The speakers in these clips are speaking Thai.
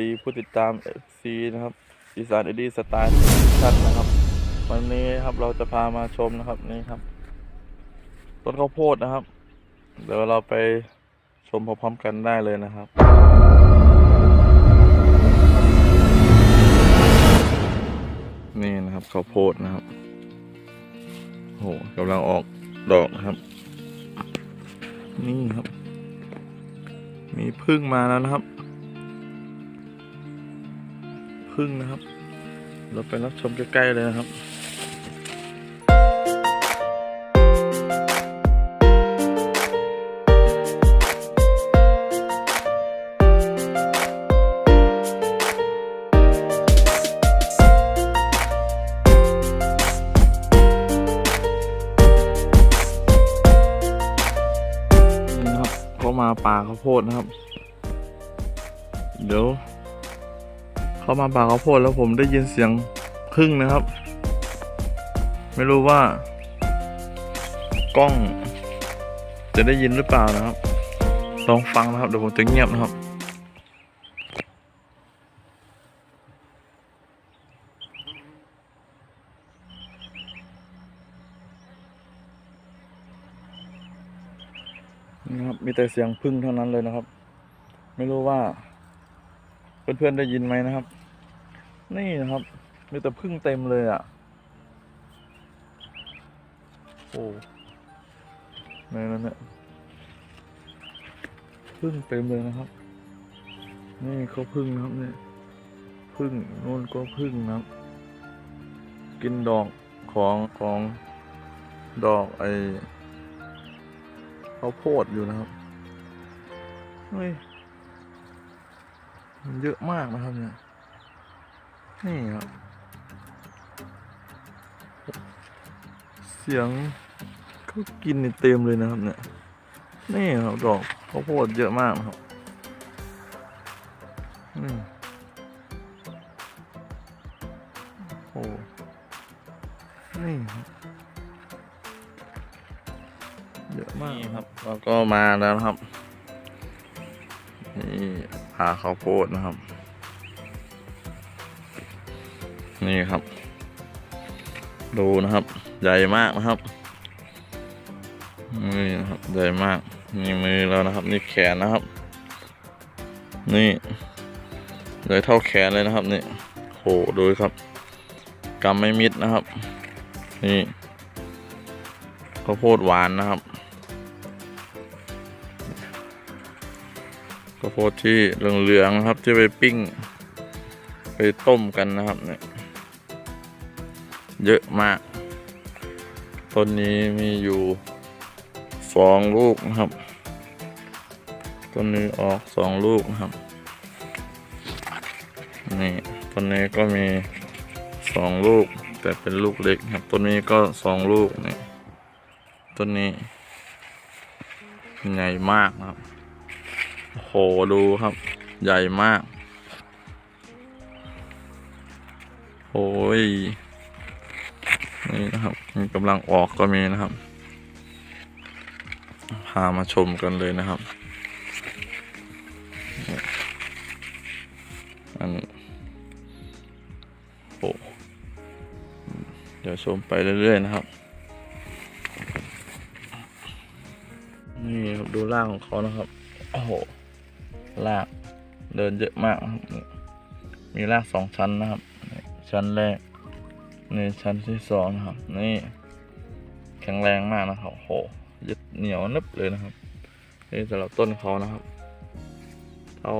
ดีผู้ติดตาม FC นะครับอีสานเอดีสไตล์ชันนะครับ วันนี้ครับเราจะพามาชมนะครับนี่ครับ ต้นข้าวโพดนะครับ เดี๋ยวเราไปชมพร้อมๆกันได้เลยนะครับ นี่นะครับข้าวโพดนะครับโอ้โหกำลังออกดอกนะครับ นี่ครับ มีพึ่งมาแล้วนะครับ พึ่งนะครับ เราไปรับชมใกล้ๆเลยนะครับนี่ครับเขามาป่าข้าวโพดนะครับ เดี๋ยว เข้ามาป่าข้าวโพดแล้วผมได้ยินเสียงพึ่งนะครับ ไม่รู้ว่า กล้อง จะได้ยินหรือเปล่านะครับ ลองฟังนะครับเดี๋ยวผมจะเงียบนะครับนี่ครับมีแต่เสียงพึ่งเท่านั้นเลยนะครับ ไม่รู้ว่า เพื่อนๆได้ยินไหมนะครับ นี่นะครับมีแต่พึ่งเต็มเลยอะโอ้ในนั้นเนี่ยพึ่งเต็มเลยนะครับ นี่เขาพึ่งนะครับเนี่ยพึ่งนู่นก็พึ่งนะครับ กินดอกของของดอกไอข้าวโพดอยู่นะครับเฮ้ย มันเยอะมากนะครับเนี่ย นี่ครับ เสียงเขากินเต็มเลยนะครับเนี่ย นี่ครับดอกข้าวโพดเยอะมากนะครับอืมโอ้นี่ครับเยอะมากครับ แล้วก็มาแล้วครับ นี่ พาข้าวโพดนะครับ นี่ครับ ดูนะครับ ใหญ่มากนะครับนี่นะครับใหญ่มากนี่มือแล้วนะครับ นี่แขนนะครับ นี่ใหญ่เท่าแขนเลยนะครับนี่โหดูครับกำไม่มิดนะครับ นี่ข้าวโพดหวานนะครับ ข้าวโพดที่เหลืองๆนะครับที่ไปปิ้ง ไปต้มกันนะครับเนี่ยเยอะมากต้นนี้มีอยู่สองลูกนะครับต้นนี้ออกสองลูกนะครับนี่ต้นนี้ก็มีสองลูก แต่เป็นลูกเล็กครับต้นนี้ก็สองลูกนี่ต้นนี้ใหญ่มากนะครับ โหดูครับ ใหญ่มาก โอ้ย นี่นะครับมันกำลังออกก็มีนะครับ พามาชมกันเลยนะครับ อันโอ้เดี๋ยวชมไปเรื่อยๆนะครับนี่ครับดูร่างของเขานะครับ โอ้โห ลากเดินเยอะมากครับมีลากสองชั้นนะครับ ชั้นแรกนี่ชั้นที่สองนะครับ นี่แข็งแรงมากนะครับโหยึดเหนียวนึบเลยนะครับนี่สำหรับต้นเขานะครับ เท่า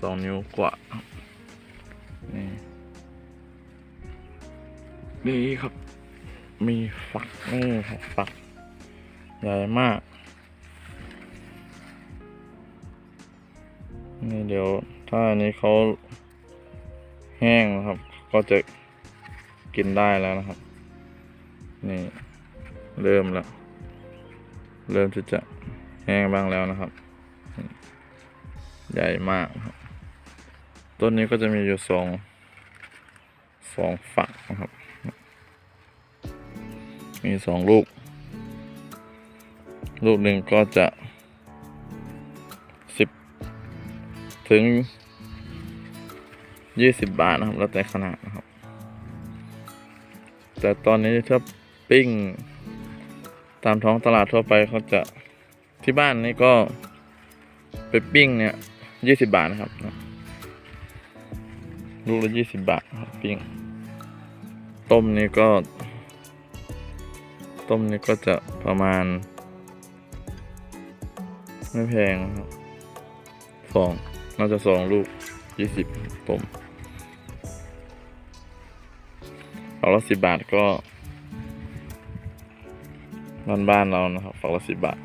สองนิ้วกว่าครับนี่นี่ครับ มีฝักนี่ครับฝักใหญ่มาก นี่เดี๋ยวถ้าอันนี้เขาแห้งนะครับ ก็จะกินได้แล้วนะครับ นี่เริ่มแล้ว เริ่มที่จะแห้งบ้างแล้วนะครับ ใหญ่มากครับ ต้นนี้ก็จะมีอยู่สองสองฝักนะครับ มีสองลูก ลูกหนึ่งก็จะ ถึงยี่สิบบาทนะครับแล้วแต่ขนาดนะครับ แต่ตอนนี้ถ้าปิ้ง ตามท้องตลาดทั่วไปเขาจะที่บ้านนี่ก็ไปปิ้งเนี่ยยี่สิบบาทนะครับลูกละยี่สิบบาทครับปิ้ง ต้มนี่ก็ ต้มนี่ก็จะประมาณ ไม่แพงครับสอง น่าจะสองลูกยี่สิบต้มฝักละสิบบาทก็บ้านบ้านๆเรานะครับฝักละสิบบาท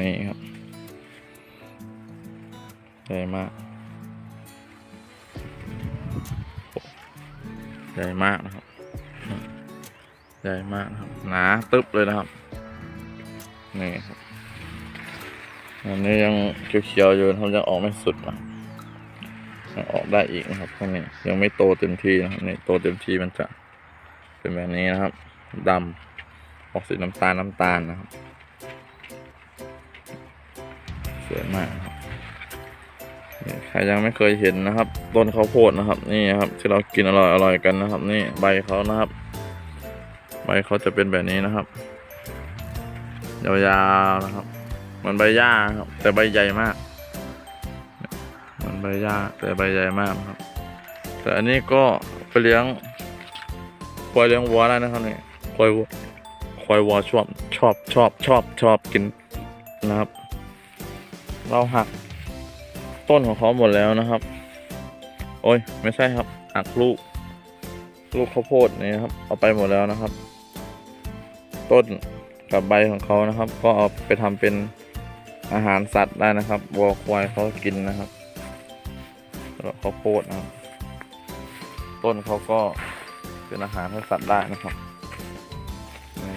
นี่ครับใหญ่มากใหญ่มากนะครับ ใหญ่มากนะครับ หนาตึ๊บเลยนะครับ นี่ครับ อันนี้ยังเขียวๆอยู่นะครับยังออกไม่สุดนะยังออกได้อีกนะครับข้างนี้ยังไม่โตเต็มที่นะครับนี่โตเต็มที่มันจะเป็นแบบนี้นะครับดำออกสีน้ำตาลน้ำตาลนะครับสวยมากครับใครยังไม่เคยเห็นนะครับ ต้นข้าวโพดนะครับ นี่ครับที่เรากินอร่อยอร่อยกันนะครับ นี่ใบเขานะครับ ใบเขาจะเป็นแบบนี้นะครับยาวๆนะครับ มันใบหญ้าครับ แต่ใบใหญ่มาก มันใบหญ้าแต่ใบใหญ่มากครับ แต่อันนี้ก็ไปเลี้ยงควายเลี้ยงวัวได้นะครับนี่ควายวัวควายวัวชอบชอบชอบชอบชอบกินนะครับ เราหักต้นของเขาหมดแล้วนะครับ โอ้ยไม่ใช่ครับหักลูก ลูกข้าวโพดนี่ครับ เอาไปหมดแล้วนะครับ ต้นกับใบของเขานะครับ ก็เอาไปทำเป็น อาหารสัตว์ได้นะครับวัวควายเขากินนะครับแล้วข้าวโพดนะครับต้นเขาก็เป็นอาหารให้สัตว์ได้นะครับนี่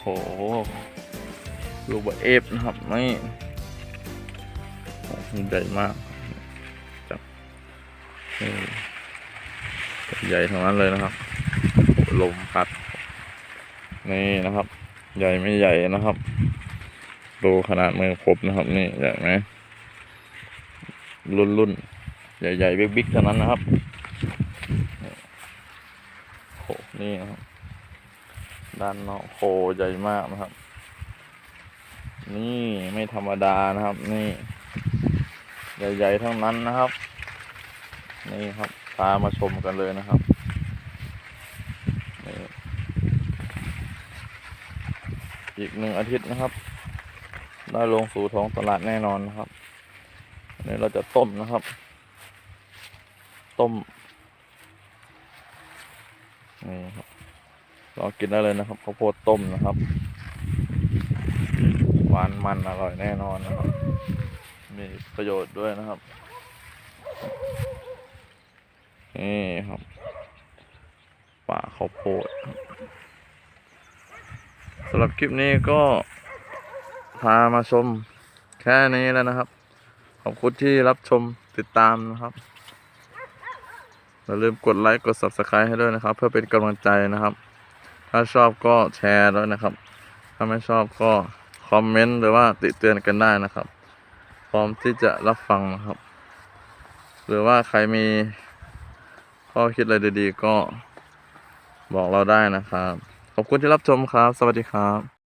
โหลูกบเอฟนะครับนี่ใหญ่มากจับใหญ่ทั้งนั้นเลยนะครับ ลมพัด นี่นะครับ ใหญ่ไม่ใหญ่นะครับ ดูขนาดมือผมนะครับ นี่ใหญ่ไหมรุ่นรุ่นใหญ่ใหญ่ๆบิ๊กๆเท่านั้นนะครับโหนี่นะครับด้านนอกโหใหญ่มากนะครับ นี่ไม่ธรรมดานะครับ นี่ ใหญ่ๆทั้งนั้นนะครับ นี่ครับพามาชมกันเลยนะครับนี่อีกหนึ่งอาทิตย์นะครับ ได้ลงสู่ท้องตลาดแน่นอนนะครับอันนี้เราจะต้มนะครับ ต้มนี่ครับลองกินได้เลยนะครับข้าวโพดต้มนะครับ หวานมันอร่อยแน่นอนนะครับ มีประโยชน์ด้วยนะครับนี่ครับป่าข้าวโพดสำหรับคลิปนี้ก็ พามาชมแค่นี้แล้วนะครับ ขอบคุณที่รับชมติดตามนะครับอย่าลืมกดไลค์กด subscribe ให้ด้วยนะครับ เพื่อเป็นกำลังใจนะครับ ถ้าชอบก็แชร์ด้วยนะครับ ถ้าไม่ชอบก็คอมเมนต์หรือว่าติเตือนกันได้นะครับ พร้อมที่จะรับฟังนะครับ หรือว่าใครมีข้อคิดอะไรดีๆ ก็บอกเราได้นะครับ ขอบคุณที่รับชมครับ สวัสดีครับ